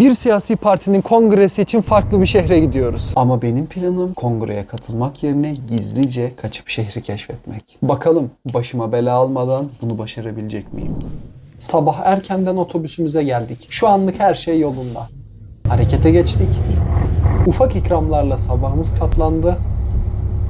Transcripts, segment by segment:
Bir siyasi partinin kongresi için farklı bir şehre gidiyoruz. Ama benim planım kongreye katılmak yerine gizlice kaçıp şehri keşfetmek. Bakalım başıma bela almadan bunu başarabilecek miyim? Sabah erkenden otobüsümüze geldik. Şu anlık her şey yolunda. Harekete geçtik. Ufak ikramlarla sabahımız tatlandı.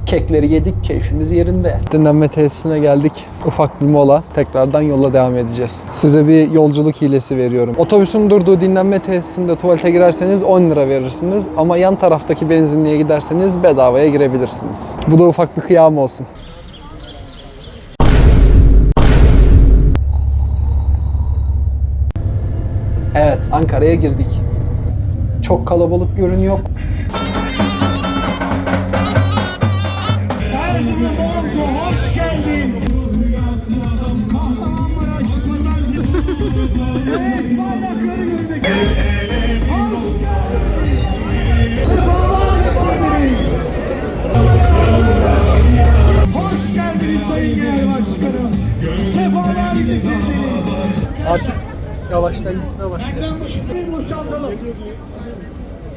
Kekleri yedik, keyfimiz yerinde. Dinlenme tesisine geldik. Ufak bir mola. Tekrardan yola devam edeceğiz. Size bir yolculuk hilesi veriyorum. Otobüsün durduğu dinlenme tesisinde tuvalete girerseniz 10 lira verirsiniz. Ama yan taraftaki benzinliğe giderseniz bedavaya girebilirsiniz. Bu da ufak bir kıyam olsun. Evet, Ankara'ya girdik. Çok kalabalık görünüyor. Artık yavaştan gitmeye başladı.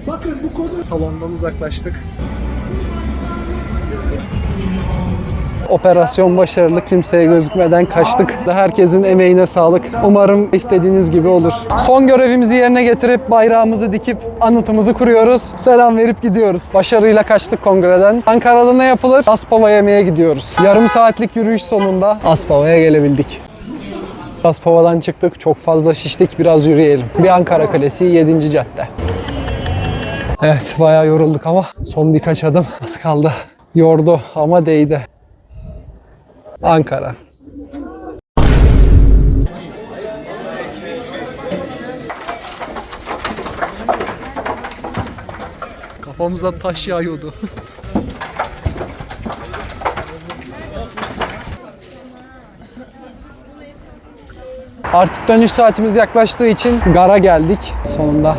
Bakın bu konu Salondan uzaklaştık. Operasyon başarılı, kimseye gözükmeden kaçtık. Herkesin emeğine sağlık. Umarım istediğiniz gibi olur. Son görevimizi yerine getirip bayrağımızı dikip anıtımızı kuruyoruz. Selam verip gidiyoruz. Başarıyla kaçtık kongreden. Ankara'da ne yapılır? Aspava yemeğe gidiyoruz. Yarım saatlik yürüyüş sonunda Aspava'ya gelebildik. Aspava'dan çıktık. Çok fazla şiştik. Biraz yürüyelim. Bir Ankara Kalesi 7. cadde. Evet bayağı yorulduk ama son birkaç adım az kaldı. Yordu ama değdi. Ankara. Kafamıza taş yağıyordu. Artık dönüş saatimiz yaklaştığı için gara geldik. Sonunda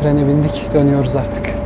trene bindik, dönüyoruz artık.